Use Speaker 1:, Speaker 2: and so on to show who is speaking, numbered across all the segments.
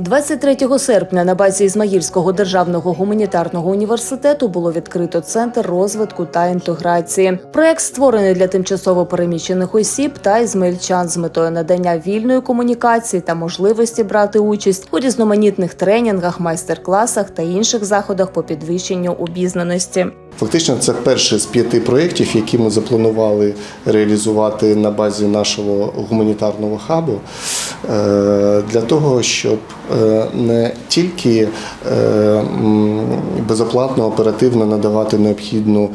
Speaker 1: 23 серпня на базі Ізмаїльського державного гуманітарного університету було відкрито центр розвитку та інтеграції. Проект створений для тимчасово переміщених осіб та ізмаїльчан з метою надання вільної комунікації та можливості брати участь у різноманітних тренінгах, майстер-класах та інших заходах по підвищенню обізнаності.
Speaker 2: Фактично, це перший з п'яти проєктів, які ми запланували реалізувати на базі нашого гуманітарного хабу е, для того, щоб е, не тільки е, безоплатно оперативно надавати необхідну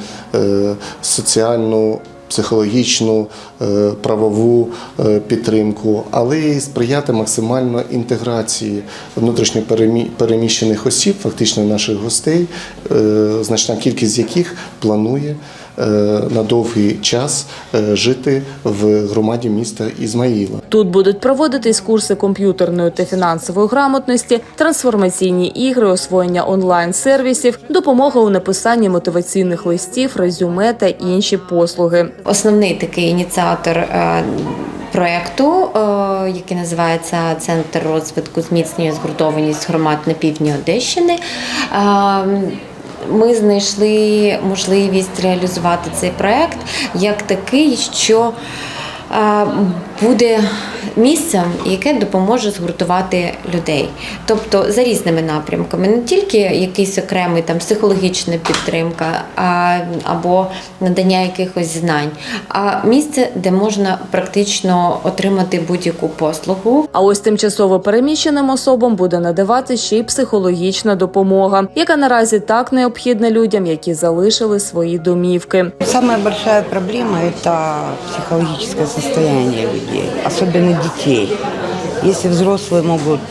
Speaker 2: соціальну. Психологічну, е, правову е, підтримку, але й сприяти максимально інтеграції внутрішньо переміщених осіб, фактично наших гостей, е, значна кількість яких планує на довгий час е, жити в громаді міста Ізмаїла.
Speaker 1: Тут будуть проводитись курси комп'ютерної та фінансової грамотності, трансформаційні ігри, освоєння онлайн-сервісів, допомога у написанні мотиваційних листів, резюме та інші послуги.
Speaker 3: Основний такий ініціатор е, проєкту, е, який називається Центр розвитку зміцнює згуртованість громад на півдні Одещини. Ми знайшли можливість реалізувати цей проект як такий, що буде місцем, яке допоможе згуртувати людей. Тобто за різними напрямками, не тільки якийсь окремий там психологічна підтримка а, або надання якихось знань, а місце, де можна практично отримати будь-яку послугу.
Speaker 1: А ось тимчасово переміщеним особам буде надавати ще й психологічна допомога, яка наразі так необхідна людям, які залишили свої домівки.
Speaker 4: Самая большая проблема – это психологическое состояние людей, особенно детей. Если взрослые могут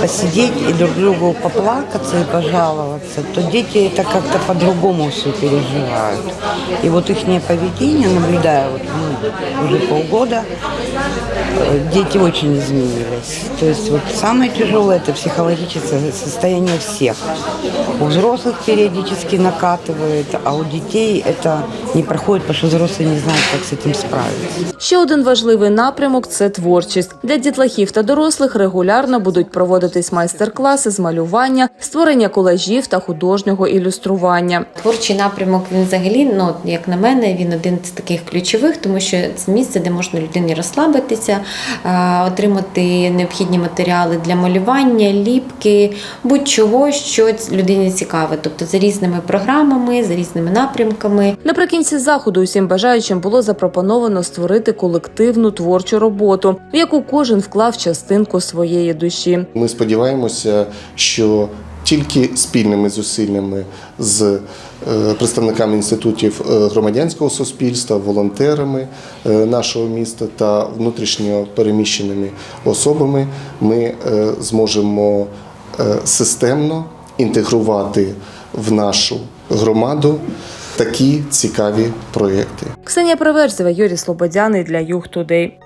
Speaker 4: посидеть и друг другу поплакаться и пожаловаться, то дети это как-то по-другому все переживают. И вот их поведение, наблюдая вот, уже полгода, э, дети очень изменились. То есть вот самое тяжелое – это психологическое состояние всех. У взрослых периодически накатывает, а у детей это не проходит, потому что взрослые не знают, как с этим справиться.
Speaker 1: Ще один важливий напрямок це творчість. Для дітлахів та дорослих регулярно будуть проводитись майстер-класи з малювання, створення колажів та художнього ілюстрування.
Speaker 3: Творчий напрямок він взагалі, ну як на мене, він один з таких ключових, тому що це місце, де можна людині розслабитися, е, отримати необхідні матеріали для малювання, ліпки, будь-чого, що людині цікаве. Тобто за різними програмами, за різними напрямками.
Speaker 1: Наприкінці заходу усім бажаючим було запропоновано створити колективну творчу роботу, в яку кожен вклав частинку своєї душі.
Speaker 2: Ми сподіваємося, що тільки спільними зусиллями з е, представниками інститутів е, громадянського суспільства, волонтерами е, нашого міста та внутрішньо переміщеними особами ми зможемо системно інтегрувати в нашу громаду такі цікаві проєкти.
Speaker 1: Ксенія Преверзева, Юрій Слободяний для Юг Тудей.